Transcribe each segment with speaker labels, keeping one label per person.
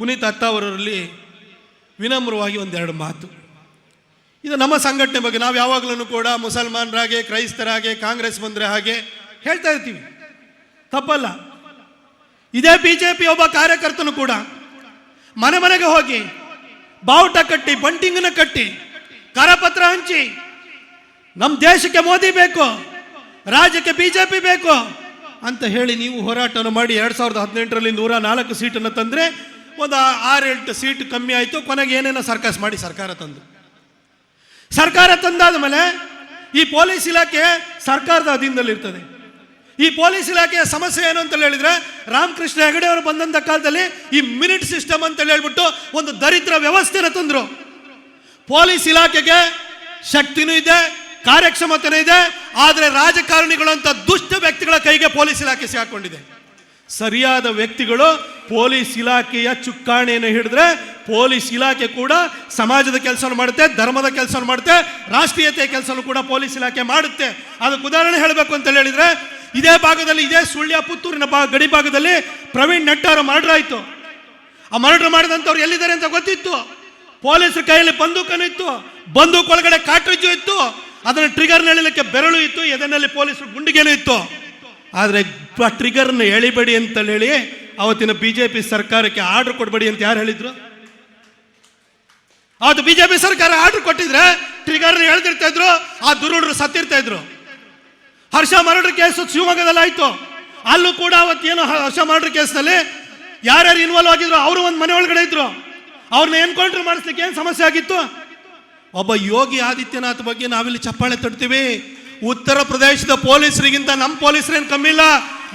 Speaker 1: ಪುನೀತ್ ಅತ್ತ ಅವರಲ್ಲಿ ವಿನಮ್ರವಾಗಿ ಒಂದೆರಡು ಮಾತು. ಇದು ನಮ್ಮ ಸಂಘಟನೆ ಬಗ್ಗೆ, ನಾವು ಯಾವಾಗಲೂ ಕೂಡ ಮುಸಲ್ಮಾನರಾಗೆ, ಕ್ರೈಸ್ತರಾಗೆ, ಕಾಂಗ್ರೆಸ್ ಬಂದರೆ ಹಾಗೆ ಹೇಳ್ತಾ ಇರ್ತೀವಿ. ತಪ್ಪಲ್ಲ. ಇದೇ ಬಿ ಜೆ ಪಿ ಒಬ್ಬ ಕಾರ್ಯಕರ್ತನು ಕೂಡ ಮನೆ ಮನೆಗೆ ಹೋಗಿ ಬಾವುಟ ಕಟ್ಟಿ ಬಂಟಿಂಗನ್ನು ಕಟ್ಟಿ, ಕರಪತ್ರ ಹಂಚಿ ನಮ್ಮ ದೇಶಕ್ಕೆ ಮೋದಿ ಬೇಕು, ರಾಜ್ಯಕ್ಕೆ ಬಿ ಜೆ ಪಿ ಬೇಕು ಅಂತ ಹೇಳಿ ನೀವು ಹೋರಾಟವನ್ನು ಮಾಡಿ ಎರಡು ಸಾವಿರದ ಹದಿನೆಂಟರಲ್ಲಿ ನೂರ ನಾಲ್ಕು ಸೀಟನ್ನು ತಂದರೆ ಒಂದು ಆರೆಂಟು ಸೀಟ್ ಕಮ್ಮಿ ಆಯಿತು, ಕೊನೆಗೆ ಏನೇನೋ ಸರ್ಕಸ್ ಮಾಡಿ ಸರ್ಕಾರ ತಂದು. ಸರ್ಕಾರ ತಂದಾದ ಮೇಲೆ ಈ ಪೊಲೀಸ್ ಇಲಾಖೆ ಸರ್ಕಾರದ ಅಧೀನದಲ್ಲಿರ್ತದೆ ಈ ಪೊಲೀಸ್ ಇಲಾಖೆಯ ಸಮಸ್ಯೆ ಏನು ಅಂತ ಹೇಳಿದ್ರೆ, ರಾಮಕೃಷ್ಣ ಹೆಗಡೆ ಅವರು ಬಂದಂಥ ಕಾಲದಲ್ಲಿ ಈ ಮಿನಿಟ್ ಸಿಸ್ಟಮ್ ಅಂತ ಹೇಳ್ಬಿಟ್ಟು ಒಂದು ದರಿದ್ರ ವ್ಯವಸ್ಥೆನ ತಂದರು. ಪೊಲೀಸ್ ಇಲಾಖೆಗೆ ಶಕ್ತಿನೂ ಇದೆ, ಕಾರ್ಯಕ್ಷಮತೆನೂ ಇದೆ, ಆದರೆ ರಾಜಕಾರಣಿಗಳು ಅಂತ ದುಷ್ಟ ವ್ಯಕ್ತಿಗಳ ಕೈಗೆ ಪೊಲೀಸ್ ಇಲಾಖೆ ಸಿಗಾಕೊಂಡಿದೆ ಸರಿಯಾದ ವ್ಯಕ್ತಿಗಳು ಪೊಲೀಸ್ ಇಲಾಖೆಯ ಚುಕ್ಕಾಣಿಯನ್ನು ಹಿಡಿದ್ರೆ ಪೊಲೀಸ್ ಇಲಾಖೆ ಕೂಡ ಸಮಾಜದ ಕೆಲಸವನ್ನು ಮಾಡುತ್ತೆ, ಧರ್ಮದ ಕೆಲಸವನ್ನು ಮಾಡುತ್ತೆ, ರಾಷ್ಟ್ರೀಯತೆಯ ಕೆಲಸವನ್ನು ಕೂಡ ಪೊಲೀಸ್ ಇಲಾಖೆ ಮಾಡುತ್ತೆ. ಅದಕ್ಕೆ ಉದಾಹರಣೆ ಹೇಳಬೇಕು ಅಂತ ಹೇಳಿದ್ರೆ, ಇದೇ ಭಾಗದಲ್ಲಿ, ಇದೇ ಸುಳ್ಯ ಪುತ್ತೂರಿನ ಬಾ, ಗಡಿ ಭಾಗದಲ್ಲಿ ಪ್ರವೀಣ್ ನೆಟ್ಟಾರು ಮರ್ಡರ್ ಆಯಿತು. ಆ ಮರ್ಡರ್ ಮಾಡಿದಂಥವ್ರು ಎಲ್ಲಿದ್ದಾರೆ ಅಂತ ಗೊತ್ತಿತ್ತು. ಪೊಲೀಸರ ಕೈಯಲ್ಲಿ ಬಂದೂಕನು ಇತ್ತು, ಬಂದೂಕ್ ಒಳಗಡೆ ಕಾಟ್ರಿಜು ಇತ್ತು, ಅದನ್ನು ಟ್ರಿಗರ್ನ ಎಳಿಲಿಕ್ಕೆ ಬೆರಳು ಇತ್ತು, ಎದೆನಲ್ಲಿ ಪೊಲೀಸರು ಗುಂಡಿಗೆನೂ ಇತ್ತು. ಆದರೆ ಟ್ರಿಗರ್ನ ಎಳಿಬೇಡಿ ಅಂತ ಹೇಳಿ ಅವತ್ತಿನ ಬಿ ಜೆ ಪಿ ಸರ್ಕಾರಕ್ಕೆ ಆರ್ಡರ್ ಕೊಡಬೇಡಿ ಅಂತ ಯಾರು ಹೇಳಿದ್ರು? ಅವತ್ತು ಬಿ ಜೆ ಪಿ ಸರ್ಕಾರ ಆರ್ಡರ್ ಕೊಟ್ಟಿದ್ರೆ ಟ್ರಿಗರ್ ಹೇಳ್ತಿರ್ತಾ ಇದ್ರು, ಆ ದುರುಡರು ಸತ್ತಿರ್ತಾ ಇದ್ರು. ಹರ್ಷ ಮರಡ್ರ ಕೇಸು ಶಿವಮೊಗ್ಗದಲ್ಲಿ ಆಯ್ತು. ಅಲ್ಲೂ ಕೂಡ ಅವತ್ತೇನು ಹರ್ಷ ಮರ್ಡರ್ ಕೇಸ್ನಲ್ಲಿ ಯಾರ್ಯಾರು ಇನ್ವಾಲ್ವ್ ಆಗಿದ್ರು ಅವರು ಒಂದು ಮನೆ ಒಳಗಡೆ ಇದ್ರು. ಅವ್ರನ್ನ ಎನ್ಕೌಂಟರ್ ಮಾಡಿಸ್ಲಿಕ್ಕೆ ಏನು ಸಮಸ್ಯೆ ಆಗಿತ್ತು? ಒಬ್ಬ ಯೋಗಿ ಆದಿತ್ಯನಾಥ್ ಬಗ್ಗೆ ನಾವಿಲ್ಲಿ ಚಪ್ಪಾಳೆ ತಡ್ತೀವಿ ಉತ್ತರ ಪ್ರದೇಶದ ಪೊಲೀಸರಿಗಿಂತ ನಮ್ಮ ಪೊಲೀಸರೇನು ಕಮ್ಮಿ ಇಲ್ಲ.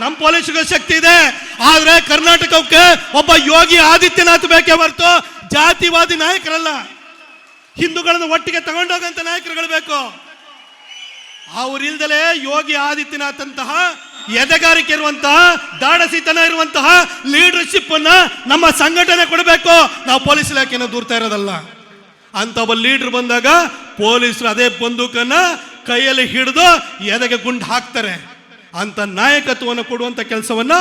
Speaker 1: ನಮ್ಮ ಪೊಲೀಸ್ಗೆ ಶಕ್ತಿ ಇದೆ. ಆದ್ರೆ ಕರ್ನಾಟಕಕ್ಕೆ ಒಬ್ಬ ಯೋಗಿ ಆದಿತ್ಯನಾಥ್ ಬೇಕೇ ಹೊರತು ಜಾತಿವಾದಿ ನಾಯಕರಲ್ಲ. ಹಿಂದೂಗಳನ್ನು ಒಟ್ಟಿಗೆ ತಗೊಂಡೋಗಂತ ನಾಯಕರುಗಳು ಬೇಕು. ಅವರಿಲ್ದಲೇ ಯೋಗಿ ಆದಿತ್ಯನಾಥ್ ಅಂತಹ ಎದೆಗಾರಿಕೆ ಇರುವಂತಹ ದಾಡಸಿತನ ಇರುವಂತಹ ಲೀಡರ್ಶಿಪ್ ಅನ್ನ ನಮ್ಮ ಸಂಘಟನೆ ಕೊಡಬೇಕು. ನಾವು ಪೊಲೀಸ್ ಇಲಾಖೆನ ದೂರ್ತಾ ಇರೋದಲ್ಲ. ಅಂತ ಒಬ್ಬ ಲೀಡರ್ ಬಂದಾಗ ಪೊಲೀಸರು ಅದೇ ಬಂದೂಕನ್ನ ಕೈಯಲ್ಲಿ ಹಿಡಿದು ಎದೆಗೆ ಗುಂಡು ಹಾಕ್ತಾರೆ. ಅಂತ ನಾಯಕತ್ವವನ್ನು ಕೊಡುವಂತ ಕೆಲಸವನ್ನ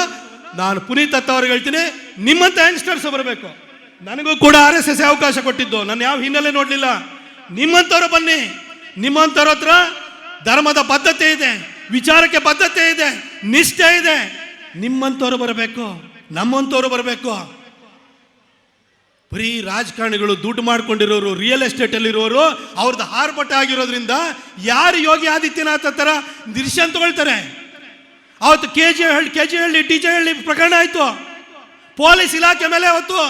Speaker 1: ನಾನು ಪುನೀತ್ ಅವ್ರಿಗೆ ಹೇಳ್ತೀನಿ. ನಿಮ್ಮಂತ ಯಂಗ್ಸ್ಟರ್ಸ್ ಬರಬೇಕು. ನನಗೂ ಕೂಡ ಆರ್ ಎಸ್ ಎಸ್ ಅವಕಾಶ ಕೊಟ್ಟಿದ್ದು. ನಾನು ಯಾವ ಹಿನ್ನೆಲೆ ನೋಡಲಿಲ್ಲ. ನಿಮ್ಮಂಥವ್ರು ಬನ್ನಿ. ನಿಮ್ಮಂಥವ್ರ ಹತ್ರ ಧರ್ಮದ ಬದ್ಧತೆ ಇದೆ, ವಿಚಾರಕ್ಕೆ ಬದ್ಧತೆ ಇದೆ, ನಿಷ್ಠೆ ಇದೆ. ನಿಮ್ಮಂಥವ್ರು ಬರಬೇಕು. ನಮ್ಮಂಥವ್ರು ಬರಬೇಕು. ಬರೀ ರಾಜಕಾರಣಿಗಳು ದುಡ್ಡು ಮಾಡ್ಕೊಂಡಿರೋರು ರಿಯಲ್ ಎಸ್ಟೇಟಲ್ಲಿರೋರು ಅವ್ರದ್ದು ಹಾರ್ಪಟ ಆಗಿರೋದ್ರಿಂದ ಯಾರು ಯೋಗಿ ಆದಿತ್ಯನಾಥ ಥರ ನಿರ್ಶನ್ ತಗೊಳ್ತಾರೆ. ಅವತ್ತು K G Halli K G Halli, D J Halli ಪ್ರಕರಣ ಆಯಿತು. ಪೊಲೀಸ್ ಇಲಾಖೆ ಮೇಲೆ ಅವತ್ತು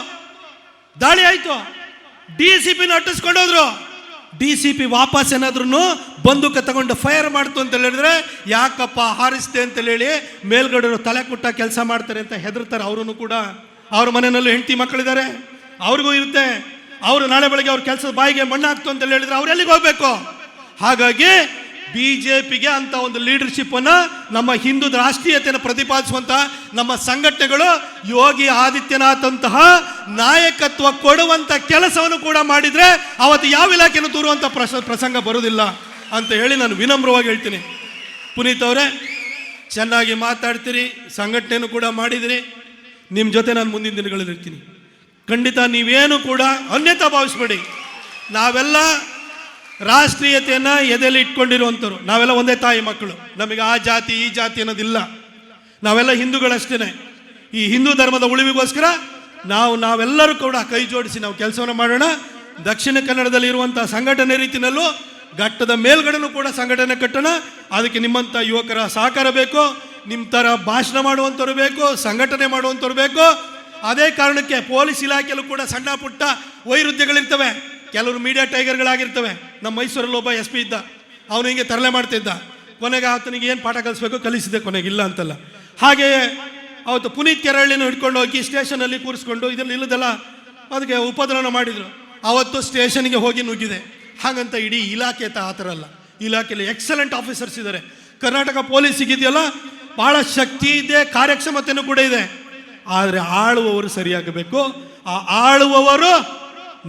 Speaker 1: ದಾಳಿ ಆಯಿತು. ಡಿ ಸಿ ಪಿನ ಅಟ್ಟಿಸ್ಕೊಂಡೋದ್ರು ಡಿ ಸಿ ಪಿ ವಾಪಸ್ ಏನಾದ್ರೂ ಬಂದೂಕ ತಗೊಂಡು ಫೈರ್ ಮಾಡ್ತು ಅಂತ ಹೇಳಿದ್ರೆ, ಯಾಕಪ್ಪ ಹಾರಿಸ್ತೆ ಅಂತ ಹೇಳಿ ಮೇಲ್ಗಡೆ ತಲೆ ಕುಟ್ಟ ಕೆಲಸ ಮಾಡ್ತಾರೆ ಅಂತ ಹೆದರ್ತಾರೆ ಅವರು ಕೂಡ. ಅವ್ರ ಮನೆಯಲ್ಲೂ ಹೆಂಡತಿ ಮಕ್ಕಳಿದ್ದಾರೆ. ಅವ್ರಿಗೂ ಇರುತ್ತೆ. ಅವರು ನಾಳೆ ಬೆಳಗ್ಗೆ ಅವ್ರ ಕೆಲಸದ ಬಾಯಿಗೆ ಮಣ್ಣಾಗ್ತು ಅಂತ ಹೇಳಿದ್ರೆ ಅವ್ರು ಎಲ್ಲಿಗೆ ಹೋಗ್ಬೇಕು? ಹಾಗಾಗಿ ಬಿ ಜೆ ಪಿಗೆ ಅಂತ ಒಂದು ಲೀಡರ್ಶಿಪ್ ಅನ್ನ ನಮ್ಮ ಹಿಂದೂ ರಾಷ್ಟ್ರೀಯತೆಯನ್ನು ಪ್ರತಿಪಾದಿಸುವಂತಹ ನಮ್ಮ ಸಂಘಟನೆಗಳು ಯೋಗಿ ಆದಿತ್ಯನಾಥ್ ಅಂತಹ ನಾಯಕತ್ವ ಕೊಡುವಂತ ಕೆಲಸವನ್ನು ಕೂಡ ಮಾಡಿದ್ರೆ ಅವತ್ತು ಯಾವ ಇಲಾಖೆಯನ್ನು ತೋರುವಂತ ಪ್ರಸ, ಪ್ರಸಂಗ ಬರುವುದಿಲ್ಲ ಅಂತ ಹೇಳಿ ನಾನು ವಿನಮ್ರವಾಗಿ ಹೇಳ್ತೀನಿ. ಪುನೀತ್ ಅವರೇ, ಚೆನ್ನಾಗಿ ಮಾತಾಡ್ತೀರಿ, ಸಂಘಟನೆಯನ್ನು ಕೂಡ ಮಾಡಿದಿರಿ. ನಿಮ್ಮ ಜೊತೆ ನಾನು ಮುಂದಿನ ದಿನಗಳಲ್ಲಿ ಇರ್ತೀನಿ. ಖಂಡಿತ ನೀವೇನು ಕೂಡ ಅನ್ಯತಾ ಭಾವಿಸ್ಬೇಡಿ. ನಾವೆಲ್ಲ ರಾಷ್ಟ್ರೀಯತೆಯನ್ನು ಎದೆಯಲ್ಲಿ ಇಟ್ಕೊಂಡಿರುವಂಥವ್ರು ನಾವೆಲ್ಲ ಒಂದೇ ತಾಯಿ ಮಕ್ಕಳು. ನಮಗೆ ಆ ಜಾತಿ, ಈ ಜಾತಿ ಅನ್ನೋದಿಲ್ಲ. ನಾವೆಲ್ಲ ಹಿಂದೂಗಳಷ್ಟೇ ಈ ಹಿಂದೂ ಧರ್ಮದ ಉಳಿವಿಗೋಸ್ಕರ ನಾವು, ನಾವೆಲ್ಲರೂ ಕೂಡ ಕೈ ಜೋಡಿಸಿ ನಾವು ಕೆಲಸವನ್ನು ಮಾಡೋಣ. ದಕ್ಷಿಣ ಕನ್ನಡದಲ್ಲಿ ಇರುವಂಥ ಸಂಘಟನೆ ರೀತಿಯಲ್ಲೂ ಘಟ್ಟದ ಮೇಲ್ಗಡೆನೂ ಕೂಡ ಸಂಘಟನೆ ಕಟ್ಟೋಣ. ಅದಕ್ಕೆ ನಿಮ್ಮಂಥ ಯುವಕರ ಸಹಕಾರ ಬೇಕು. ನಿಮ್ಮ ಥರ ಭಾಷಣ ಮಾಡುವಂಥವ್ರು ಬೇಕು. ಸಂಘಟನೆ ಮಾಡುವಂಥವ್ರು ಬೇಕು. ಅದೇ ಕಾರಣಕ್ಕೆ ಪೊಲೀಸ್ ಇಲಾಖೆಯಲ್ಲೂ ಕೂಡ ಸಣ್ಣ ಪುಟ್ಟ ವೈರುಧ್ಯಗಳಿರ್ತವೆ. ಕೆಲವರು ಮೀಡಿಯಾ ಟೈಗರ್ಗಳಾಗಿರ್ತವೆ. ನಮ್ಮ ಮೈಸೂರಲ್ಲಿ ಒಬ್ಬ ಎಸ್ ಪಿ ಇದ್ದ. ಅವನು ಹಿಂಗೆ ತರಲೆ ಮಾಡ್ತಿದ್ದ. ಕೊನೆಗೆ ಆತನಿಗೆ ಏನು ಪಾಠ ಕಲಿಸ್ಬೇಕು ಕಲಿಸಿದೆ ಕೊನೆಗೆ, ಇಲ್ಲ ಅಂತಲ್ಲ. ಹಾಗೆಯೇ ಅವತ್ತು ಪುನೀತ್ ಕೆರಳಿನ ಹಿಡ್ಕೊಂಡು ಹೋಗಿ ಸ್ಟೇಷನಲ್ಲಿ ಕೂರಿಸ್ಕೊಂಡು ಇದರಲ್ಲಿ ಇಲ್ಲದಲ್ಲ, ಅದಕ್ಕೆ ಉಪದ್ರವನ ಮಾಡಿದರು. ಅವತ್ತು ಸ್ಟೇಷನ್ಗೆ ಹೋಗಿ ನುಗ್ಗಿದೆ. ಹಾಗಂತ ಇಡೀ ಇಲಾಖೆ ತ ಆ ಥರ ಅಲ್ಲ. ಇಲಾಖೆಯಲ್ಲಿ ಎಕ್ಸಲೆಂಟ್ ಆಫೀಸರ್ಸ್ ಇದ್ದಾರೆ. ಕರ್ನಾಟಕ ಪೊಲೀಸ್ ಸಿಗಿದೆಯಲ್ಲ ಭಾಳ ಶಕ್ತಿ ಇದೆ ಕಾರ್ಯಕ್ಷಮತೆಯೂ ಕೂಡ ಇದೆ. ಆದರೆ ಆಳುವವರು ಸರಿಯಾಗಬೇಕು. ಆ ಆಳುವವರು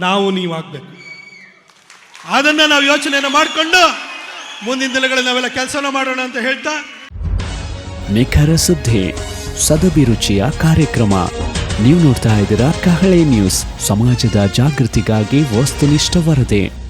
Speaker 1: ನಾವು ನೀವಾಗಬೇಕು. ಅದನ್ನು ನಾವು ಯೋಚನೆಯನ್ನು ಮಾಡಿಕೊಂಡು ಮುಂದಿನ ದಿನಗಳಲ್ಲಿ ನಾವೆಲ್ಲ ಕೆಲಸನ ಮಾಡೋಣ ಅಂತ ಹೇಳ್ತಾ.
Speaker 2: ನಿಖರ ಸುದ್ದಿ ಸದಭಿರುಚಿಯ ಕಾರ್ಯಕ್ರಮ. ನೀವು ನೋಡ್ತಾ ಇದ್ದೀರಾ ಕಹಳೆ ನ್ಯೂಸ್, ಸಮಾಜದ ಜಾಗೃತಿಗಾಗಿ ವಸ್ತುನಿಷ್ಠ ವರದಿ.